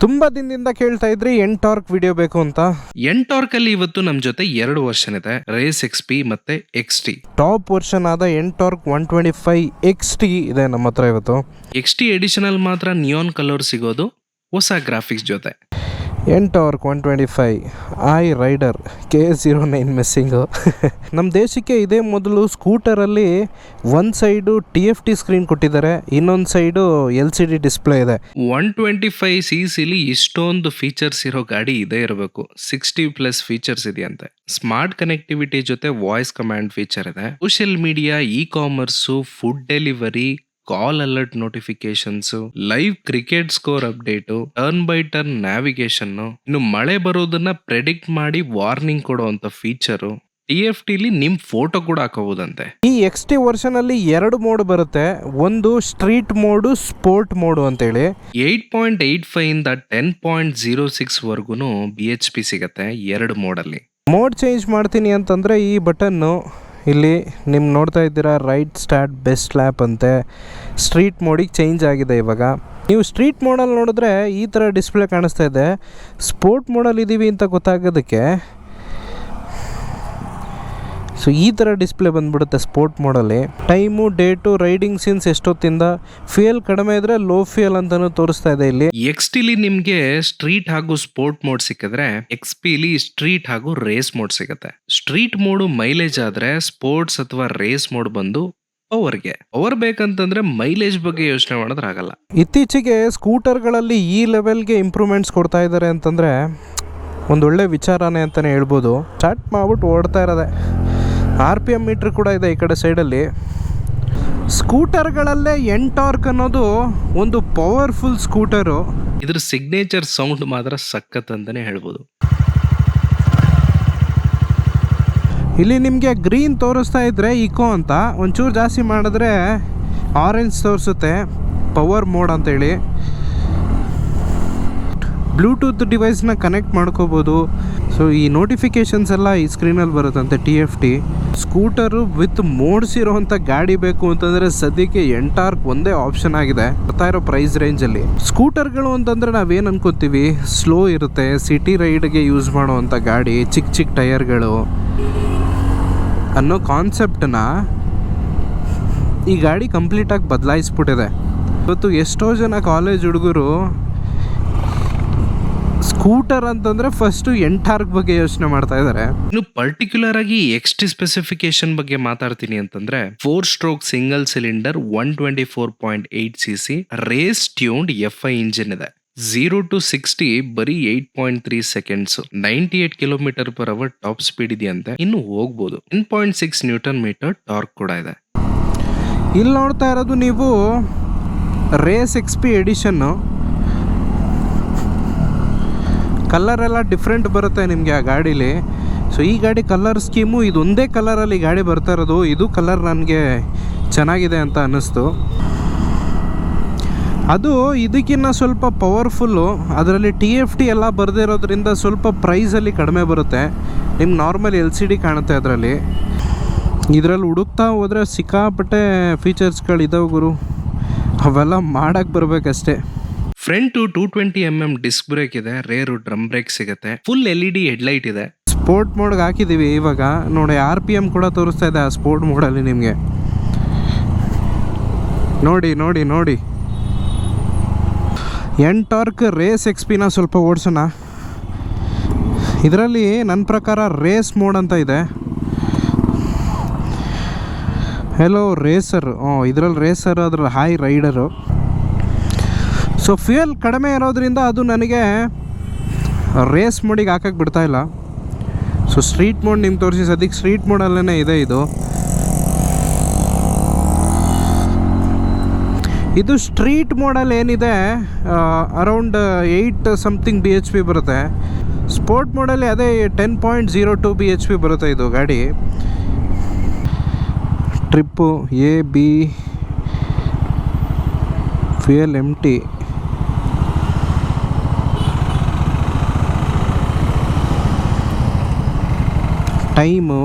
ತುಂಬಾ ದಿನದಿಂದ ಕೇಳ್ತಾ ಇದ್ರಿ ಎಂಟಾರ್ಕ್ ವಿಡಿಯೋ ಬೇಕು ಅಂತ? ಎಂಟಾರ್ಕ್ ಅಲ್ಲಿ ಇವತ್ತು ನಮ್ ಜೊತೆ ಎರಡು ವರ್ಷನ್ ಇದೆ ರೇಸ್ ಎಕ್ಸ್ ಪಿ ಮತ್ತೆ ಎಕ್ಸ್ ಟಿ ಟಾಪ್ ವರ್ಷನ್ ಆದ Ntorq one twenty five X T ಇದೆ ನಮ್ಮ ಹತ್ರ ಇವತ್ತು ಎಕ್ಸ್ ಟಿ ಎಡಿಷನಲ್ ಮಾತ್ರ ನಿಯಾನ್ ಕಲರ್ ಸಿಗೋದು ಹೊಸ ಗ್ರಾಫಿಕ್ಸ್ ಜೊತೆ. Ntorq one twenty five I rider K zero nine missing ನಮ್ಮ ದೇಶಕ್ಕೆ ಇದೇ ಮೊದಲು ಸ್ಕೂಟರಲ್ಲಿ ಒಂದು side T F T screen ಕೊಟ್ಟಿದ್ದಾರೆ, ಇನ್ನೊಂದು side L C D display ಇದೆ. ಒನ್ ಟ್ವೆಂಟಿ ಫೈವ್ ಸಿ ಸಿಲಿ ಇಷ್ಟೊಂದು ಫೀಚರ್ಸ್ ಇರೋ ಗಾಡಿ ಇದೇ ಇರಬೇಕು. ಸಿಕ್ಸ್ಟಿ ಪ್ಲಸ್ ಫೀಚರ್ಸ್ ಇದೆಯಂತೆ. ಸ್ಮಾರ್ಟ್ ಕನೆಕ್ಟಿವಿಟಿ ಜೊತೆ ವಾಯ್ಸ್ ಕಮಾಂಡ್ ಫೀಚರ್ ಇದೆ. Social media e commerce food delivery call alert notifications live cricket score update turn by turn navigation ಇನ್ನು ಮಳೆ ಬರೋದನ್ನ ಪ್ರೆಡಿಕ್ಟ್ ಮಾಡಿ ವಾರ್ನಿಂಗ್ ಕೊಡುವಂತ ಫೀಚರು ಟಿ ಎಫ್ ಟಿಲಿ ನಿಮ್ ಫೋಟೋ ಕೂಡ ಹಾಕೋಬಹುದಂತೆ. ಈ ಎಕ್ಸ್ ಟಿ ವರ್ಷನಲ್ಲಿ ಎರಡು ಮೋಡ್ ಬರುತ್ತೆ ಒಂದು ಸ್ಟ್ರೀಟ್ ಮೋಡು ಸ್ಪೋರ್ಟ್ ಮೋಡು ಅಂತೇಳಿ. ಏಟ್ ಪಾಯಿಂಟ್ ಏಟ್ ಫೈವ್ ಇಂದ ಟೆನ್ ಪಾಯಿಂಟ್ ಜೀರೋ ಸಿಕ್ಸ್ ವರ್ಗು ಬಿ ಎಚ್ ಪಿ ಸಿಗತ್ತೆ ಎರಡು ಮೋಡಲ್ಲಿ ಮೋಡ್ ಚೇಂಜ್ ಮಾಡ್ತೀನಿ ಅಂತಂದ್ರೆ ಈ ಬಟನ್ನು ಇಲ್ಲಿ ನಿಮ್ಮ ನೋಡ್ತಾ ಇದ್ದೀರಾ ರೈಟ್ ಸ್ಟಾರ್ಟ್ ಬೆಸ್ಟ್ ಲ್ಯಾಪ್ ಅಂತೆ. ಸ್ಟ್ರೀಟ್ ಮೋಡಿಗೆ ಚೇಂಜ್ ಆಗಿದೆ ಇವಾಗ. ನೀವು ಸ್ಟ್ರೀಟ್ ಮೋಡಲ್ಲಿ ನೋಡಿದ್ರೆ ಈ ಥರ ಡಿಸ್ಪ್ಲೇ ಕಾಣಿಸ್ತಾ ಇದೆ. ಸ್ಪೋರ್ಟ್ ಮೋಡಲ್ಲಿ ಇದ್ದೀವಿ ಅಂತ ಗೊತ್ತಾಗೋದಕ್ಕೆ ಸೊ ಈ ಥರ ಡಿಸ್ಪ್ಲೇ ಬಂದ್ಬಿಡುತ್ತೆ ಸ್ಪೋರ್ಟ್ ಮಾಡಲ್ಲಿ ಟೈಮು ಡೇಟು ರೈಡಿಂಗ್ ಸೀನ್ಸ್ ಎಷ್ಟೊತ್ತಿಂದ? ಫೇಲ್ ಕಡಿಮೆ ಇದ್ರೆ ಲೋ ಫೇಲ್ ಅಂತಲೂ ತೋರಿಸ್ತಾ ಇದೆ ಇಲ್ಲಿ. ಎಕ್ಸ್ ಟಿಲಿ ನಿಮ್ಗೆ ಸ್ಟ್ರೀಟ್ ಹಾಗೂ ಸ್ಪೋರ್ಟ್ ಮೋಡ್ ಸಿಕ್ಕಿದ್ರೆ ಎಕ್ಸ್ ಪಿಲಿ ಸ್ಟ್ರೀಟ್ ಹಾಗೂ ರೇಸ್ ಮೋಡ್ ಸಿಗುತ್ತೆ. ಸ್ಟ್ರೀಟ್ ಮೋಡ್ ಮೈಲೇಜ್ ಆದ್ರೆ ಸ್ಪೋರ್ಟ್ಸ್ ಅಥವಾ ರೇಸ್ ಮೋಡ್ ಬಂದು ಪವರ್ಗೆ ಪವರ್ ಬೇಕಂತಂದ್ರೆ ಮೈಲೇಜ್ ಬಗ್ಗೆ ಯೋಚನೆ ಮಾಡಿದ್ರೆ ಆಗಲ್ಲ. ಇತ್ತೀಚೆಗೆ ಸ್ಕೂಟರ್ಗಳಲ್ಲಿ ಈ ಲೆವೆಲ್ಗೆ ಇಂಪ್ರೂವ್ಮೆಂಟ್ಸ್ ಕೊಡ್ತಾ ಇದ್ದಾರೆ ಅಂತಂದ್ರೆ ಒಂದೊಳ್ಳೆ ವಿಚಾರನೇ ಅಂತಲೇ ಹೇಳ್ಬೋದು. ಸ್ಟಾರ್ಟ್ ಮಾಡ್ಬಿಟ್ಟು ಓಡ್ತಾ ಇರೋದೆ. ಆರ್ ಪಿ ಎಂ ಮೀಟ್ರ್ ಕೂಡ ಇದೆ ಈ ಕಡೆ ಸೈಡಲ್ಲಿ. ಸ್ಕೂಟರ್ಗಳಲ್ಲೇ ಎಂಟಾರ್ಕ್ ಅನ್ನೋದು ಒಂದು ಪವರ್ಫುಲ್ ಸ್ಕೂಟರು. ಇದ್ರ ಸಿಗ್ನೇಚರ್ ಸೌಂಡ್ ಮಾತ್ರ ಸಖತ್ ಅಂತಲೇ ಹೇಳ್ಬೋದು. ಇಲ್ಲಿ ನಿಮಗೆ ಗ್ರೀನ್ ತೋರಿಸ್ತಾ ಇದ್ದರೆ ಇಕೋ ಅಂತ. ಒಂಚೂರು ಜಾಸ್ತಿ ಮಾಡಿದ್ರೆ ಆರೆಂಜ್ ತೋರಿಸುತ್ತೆ. ಪವರ್ ಮೋಡ್ ಅಂತೇಳಿ. ಬ್ಲೂಟೂತ್ ಡಿವೈಸ್ನ ಕನೆಕ್ಟ್ ಮಾಡ್ಕೋಬೋದು. ಸೊ ಈ ನೋಟಿಫಿಕೇಷನ್ಸ್ ಎಲ್ಲ ಈ ಸ್ಕ್ರೀನಲ್ಲಿ ಬರುತ್ತಂತೆ T F T scooter with modes ಗಾಡಿ ಬೇಕು ಅಂತಂದರೆ ಸದ್ಯಕ್ಕೆ ಎಂಟಾರ್ಕ್ ಒಂದೇ ಆಪ್ಷನ್ ಆಗಿದೆ. ಬರ್ತಾ ಇರೋ ಪ್ರೈಸ್ ರೇಂಜಲ್ಲಿ ಸ್ಕೂಟರ್ಗಳು ಅಂತಂದರೆ ನಾವೇನು ಅನ್ಕೋತೀವಿ? ಸ್ಲೋ ಇರುತ್ತೆ ಸಿಟಿ ರೈಡ್ಗೆ ಯೂಸ್ ಮಾಡುವಂಥ ಗಾಡಿ ಚಿಕ್ಕ ಚಿಕ್ಕ ಟೈರ್ಗಳು. ಅನ್ನೋ ಕಾನ್ಸೆಪ್ಟನ್ನ ಈ ಗಾಡಿ ಕಂಪ್ಲೀಟಾಗಿ ಬದಲಾಯಿಸ್ಬಿಟ್ಟಿದೆ. ಇವತ್ತು ಎಷ್ಟೋ ಜನ ಕಾಲೇಜ್ ಹುಡುಗರು ಸ್ಕೂಟರ್ ಅಂತಂದ್ರೆ ಫಸ್ಟ್ ಎಂಟಾರ್ಕ್ ಬಗ್ಗೆ ಯೋಚನೆ ಮಾಡ್ತಾ ಇದ್ದಾರೆ ಇನ್ನು ಪರ್ಟಿಕ್ಯುಲರ್ ಆಗಿ ಎಕ್ಸ್ಟಿ ಸ್ಪೆಸಿಫಿಕೇಶನ್ ಬಗ್ಗೆ ಮಾತಾಡ್ತೀನಿ ಅಂತಂದ್ರೆ four stroke single cylinder one twenty four point eight C C race tuned F I engine ಇದೆ. ಝೀರೋ ಟು ಸಿಕ್ಸ್ಟಿ ಬರೀ eight point three seconds ninety eight kilometre per hour top speed ಇದೆಯಂತೆ. ಇನ್ನು ಹೋಗ್ಬೋದು. Ten point six newton metre torque ಕೂಡ ಇದೆ. ಇಲ್ಲಿ ನೋಡ್ತಾ ಇರೋದು ನೀವು ರೇಸ್ ಎಕ್ಸ್ ಪಿ ಎಡಿಷನ್ನು ಕಲರ್ ಎಲ್ಲ ಡಿಫ್ರೆಂಟ್ ಬರುತ್ತೆ ನಿಮಗೆ ಆ ಗಾಡೀಲಿ. ಸೊ ಈ ಗಾಡಿ ಕಲರ್ ಸ್ಕೀಮು ಇದೊಂದೇ ಕಲರಲ್ಲಿ ಗಾಡಿ ಬರ್ತಾ ಇರೋದು. ಇದು ಕಲರ್ ನನಗೆ ಚೆನ್ನಾಗಿದೆ ಅಂತ ಅನ್ನಿಸ್ತು. ಅದು ಇದಕ್ಕಿನ್ನ ಸ್ವಲ್ಪ ಪವರ್ಫುಲ್ಲು ಅದರಲ್ಲಿ ಟಿ ಎಫ್ ಟಿ ಎಲ್ಲ ಬರೆದಿರೋದ್ರಿಂದ ಸ್ವಲ್ಪ ಪ್ರೈಸಲ್ಲಿ ಕಡಿಮೆ ಬರುತ್ತೆ. ನಿಮ್ಗೆ ನಾರ್ಮಲ್ ಎಲ್ ಸಿ ಡಿ ಕಾಣುತ್ತೆ ಅದರಲ್ಲಿ. ಇದರಲ್ಲಿ ಹುಡುಕ್ತಾ ಹೋದರೆ ಸಿಕ್ಕಾಪಟ್ಟೆ ಫೀಚರ್ಸ್ಗಳು ಇದಾವೆ ಗುರು. ಅವೆಲ್ಲ ಮಾಡೋಕ್ಕೆ ಬರಬೇಕಷ್ಟೇ. Front two twenty M M disc brake ಇದೆ ರೇರು ಡ್ರಮ್ ಬ್ರೇಕ್ ಸಿಗುತ್ತೆ full L E D headlight ಇದೆ. ಸ್ಪೋರ್ಟ್ ಮೋಡ್ಗೆ ಹಾಕಿದ್ದೀವಿ ಇವಾಗ. ನೋಡಿ ಆರ್ ಪಿ ಎಂ ಕೂಡ ತೋರಿಸ್ತಾ ಇದೆ ಆ ಸ್ಪೋರ್ಟ್ ಮೋಡಲ್ಲಿ ನಿಮಗೆ. ನೋಡಿ ನೋಡಿ ನೋಡಿ. ಎಂಟಾರ್ಕ್ ರೇಸ್ ಎಕ್ಸ್ಪಿನ ಸ್ವಲ್ಪ ಓಡಿಸೋಣ. ಇದರಲ್ಲಿ ನನ್ನ ಪ್ರಕಾರ ರೇಸ್ ಮೋಡ್ ಅಂತ ಇದೆ. ಹೆಲೋ ರೇಸರ್ ಹ್ಞೂ ಇದರಲ್ಲಿ ರೇಸರ್ ಅದ್ರ ಹಾಯ್ ರೈಡರು ಸೊ ಫ್ಯೂಯಲ್ ಕಡಿಮೆ ಇರೋದ್ರಿಂದ ಅದು ನನಗೆ ರೇಸ್ ಮೋಡಿಗೆ ಹಾಕಕ್ಕೆ ಬಿಡ್ತಾ ಇಲ್ಲ. ಸೊ ಸ್ಟ್ರೀಟ್ ಮೋಡ್ ನಿಮ್ಗೆ ತೋರಿಸಿ, ಸದ್ಯಕ್ಕೆ ಸ್ಟ್ರೀಟ್ ಮೋಡಲ್ಲೇ ಇದೆ ಇದು. ಇದು ಸ್ಟ್ರೀಟ್ ಮೋಡಲ್ಲಿ ಏನಿದೆ around eight something B H P ಬರುತ್ತೆ. ಸ್ಪೋರ್ಟ್ ಮೋಡಲ್ಲಿ ಅದೇ ten point zero two B H P ಬರುತ್ತೆ ಇದು ಗಾಡಿ. Trip A B fuel M T time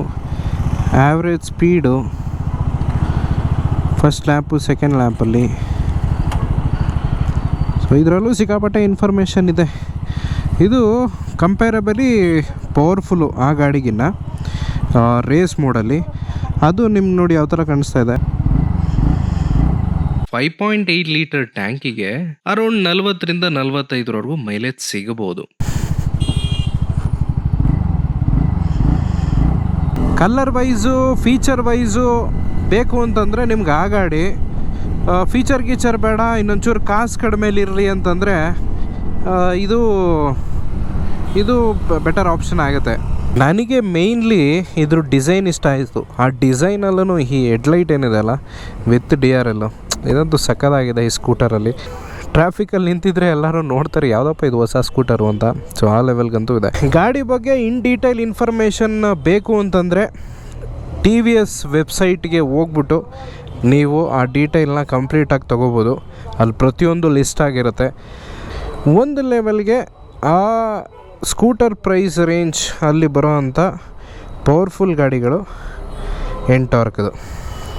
average speed first lap second ಲ್ಯಾಪಲ್ಲಿ so ಇದರಲ್ಲೂ ಸಿಕ್ಕಾಪಟ್ಟೆ ಇನ್ಫಾರ್ಮೇಷನ್ ಇದೆ. ಇದು ಕಂಪೇರಬಲಿ ಪವರ್ಫುಲ್ಲು ಆ ಗಾಡಿಗಿನ್ನ ರೇಸ್ ಮೋಡಲ್ಲಿ ಅದು ನಿಮ್ಗೆ ನೋಡಿ ಯಾವ ಥರ ಕಾಣಿಸ್ತಾ ಇದೆ? ಫೈವ್ ಪಾಯಿಂಟ್ ಏಯ್ಟ್ ಲೀಟರ್ ಟ್ಯಾಂಕಿಗೆ ಅರೌಂಡ್ ನಲ್ವತ್ತರಿಂದ ನಲ್ವತ್ತೈದರವರೆಗೂ ಮೈಲೇಜ್ ಸಿಗಬಹುದು. ಕಲರ್ ವೈಸು ಫೀಚರ್ ವೈಸು ಬೇಕು ಅಂತಂದರೆ ನಿಮ್ಗೆ ಆ ಗಾಡಿ ಫೀಚರ್ ಗೀಚರ್ ಬೇಡ, ಇನ್ನೊಂಚೂರು ಕಾಸು ಕಡಿಮೆಲಿರಲಿ ಅಂತಂದರೆ ಇದು ಇದು ಬೆಟರ್ ಆಪ್ಷನ್ ಆಗುತ್ತೆ. ನನಗೆ ಮೇಯ್ನ್ಲಿ ಇದ್ರ ಡಿಸೈನ್ ಇಷ್ಟ ಆಯಿತು. ಆ ಡಿಸೈನಲ್ಲೂ ಈ ಹೆಡ್ಲೈಟ್ ಏನಿದೆ ಅಲ್ಲ ವಿತ್ ಡಿ ಆರ್ ಎಲ್ಲು ಇದಂತೂ ಸಕ್ಕದಾಗಿದೆ ಈ ಸ್ಕೂಟರಲ್ಲಿ ಟ್ರಾಫಿಕಲ್ಲಿ ನಿಂತಿದ್ರೆ ಎಲ್ಲರೂ ನೋಡ್ತಾರೆ, ಯಾವುದಪ್ಪ ಇದು ಹೊಸ ಸ್ಕೂಟರು ಅಂತ. ಸೊ ಆ ಲೆವೆಲ್ಗಂತೂ ಇದೆ. ಗಾಡಿ ಬಗ್ಗೆ ಇನ್ ಡೀಟೇಲ್ ಇನ್ಫಾರ್ಮೇಷನ್ ಬೇಕು ಅಂತಂದರೆ ಟಿ ವಿ ಎಸ್ ವೆಬ್ಸೈಟ್ಗೆ ಹೋಗ್ಬಿಟ್ಟು ನೀವು ಆ ಡೀಟೇಲ್ನ ಕಂಪ್ಲೀಟಾಗಿ ತೊಗೋಬೋದು. ಅಲ್ಲಿ ಪ್ರತಿಯೊಂದು ಲಿಸ್ಟ್ ಆಗಿರುತ್ತೆ. ಒಂದು ಲೆವೆಲ್ಗೆ ಆ ಸ್ಕೂಟರ್ ಪ್ರೈಸ್ ರೇಂಜ್ ಅಲ್ಲಿ ಬರೋ ಅಂಥ ಪವರ್ಫುಲ್ ಗಾಡಿಗಳು ಎಂಟಾರ್ಕ್ದು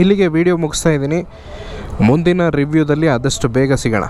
ಇಲ್ಲಿಗೆ ವಿಡಿಯೋ ಮುಗಿಸ್ತಾ ಇದ್ದೀನಿ. ಮುಂದಿನ ರಿವ್ಯೂದಲ್ಲಿ ಆದಷ್ಟು ಬೇಗ ಸಿಗೋಣ.